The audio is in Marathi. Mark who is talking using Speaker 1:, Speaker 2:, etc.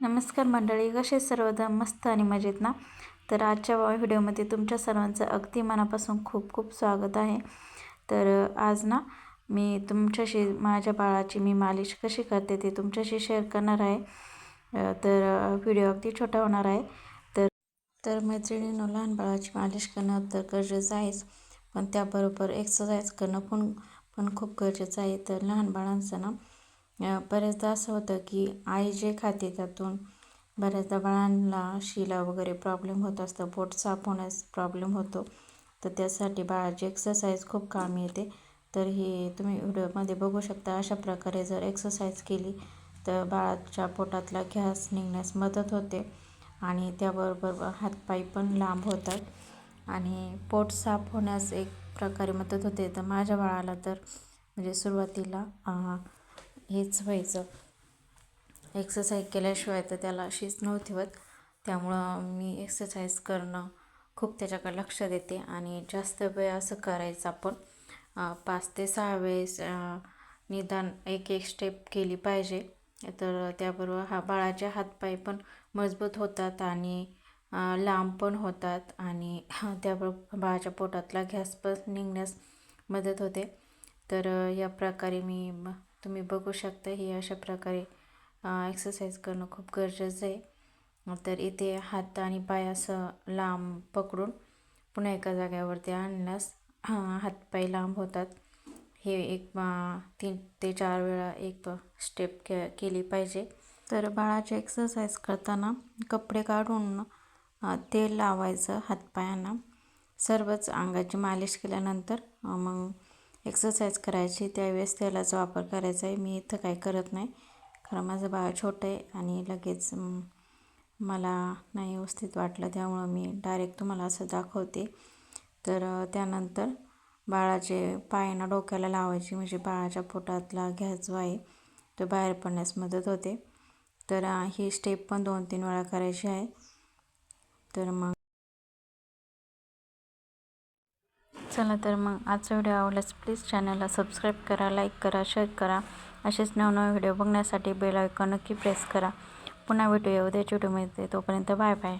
Speaker 1: नमस्कार मंडळी कसे सर्वजण? मस्त आणि मजेत ना? तर आजच्या व्हिडिओमध्ये तुमच्या सर्वांचं अगदी मनापासून खूप खूप स्वागत आहे. तर आज ना मी तुमच्याशी माझ्या बाळाची मी मालिश कशी करते ते तुमच्याशी शेअर करणार आहे. तर व्हिडिओ अगदी छोटा होणार आहे. तर तर मैत्रिणीनं लहान बाळाची मालिश करणं तर गरजेचं आहेच. पण त्याबरोबर एक्सरसाइज करणं पण पण खूप गरजेचं आहे. तर लहान बाळांचं ना बऱ्याचदा असं होतं की आई जे खाते त्यातून बऱ्याचदा बाळांना शिला वगैरे प्रॉब्लेम होत असतं पोट साफ होण्यास प्रॉब्लेम होतो. तर त्यासाठी बाळाची एक्सरसाइज खूप कामी येते. तर हे तुम्ही व्हिडिओमध्ये बघू शकता. अशा प्रकारे जर एक्सरसाइज केली तर बाळाच्या पोटातला घ्यास निघण्यास मदत होते आणि त्याबरोबर हातपाय पण लांब होतात आणि पोट साफ होण्यास एक प्रकारे मदत होते. तर माझ्या बाळाला तर म्हणजे सुरुवातीला हेच व्हायचं. एक्सरसाइज केल्याशिवाय तर त्याला अशीच नव्हती होत. त्यामुळं मी एक्सरसाइज करणं खूप त्याच्याकडे लक्ष देते आणि जास्त वेळ असं करायचं आपण पाच ते सहा वेळेस निदान एक एक स्टेप केली पाहिजे. तर त्याबरोबर हा बाळाचे हातपाय पण मजबूत होतात आणि लांब पण होतात आणि त्याबरोबर बाळाच्या पोटातला गॅस पण निघण्यास मदत होते. तर या प्रकारे मी तुम्ही बघू शकता ही अशा प्रकारे एक्सरसाइज करणं खूप गरजेचं आहे. तर इथे हात आणि पाय असं लांब पकडून पुन्हा एका जाग्यावरती आणल्यास हातपाय लांब होतात. हे एक तीन ते चार वेळा एक स्टेप के केली पाहिजे. तर बाळाची एक्सरसाइज करताना कपडे काढून तेल लावायचं हातपायांना सर्वच अंगाची मालिश केल्यानंतर मग एक्सरसाइज करायची त्यावेळेस तेलाचा वापर करायचा आहे मी इथं काही करत नाही. कारण माझं बाळ छोटं आहे आणि लगेच मला नाही व्यवस्थित वाटलं. त्यामुळं मी डायरेक्ट तुम्हाला असं दाखवते. तर त्यानंतर बाळाचे पायांना डोक्याला लावायची. म्हणजे बाळाच्या पोटातला गॅस जो आहे तो बाहेर पडण्यास मदत होते. तर ही स्टेप पण दोन तीन वेळा करायची आहे. तर मग चला तर मग आजचा व्हिडिओ आवडल्यास प्लीज चॅनलला सबस्क्राईब करा लाईक करा शेअर करा. असेच नवनवे व्हिडिओ बघण्यासाठी बेल आयकॉन नक्की प्रेस करा. पुन्हा भेटूया उद्याच्या व्हिडिओमध्ये तोपर्यंत बाय बाय.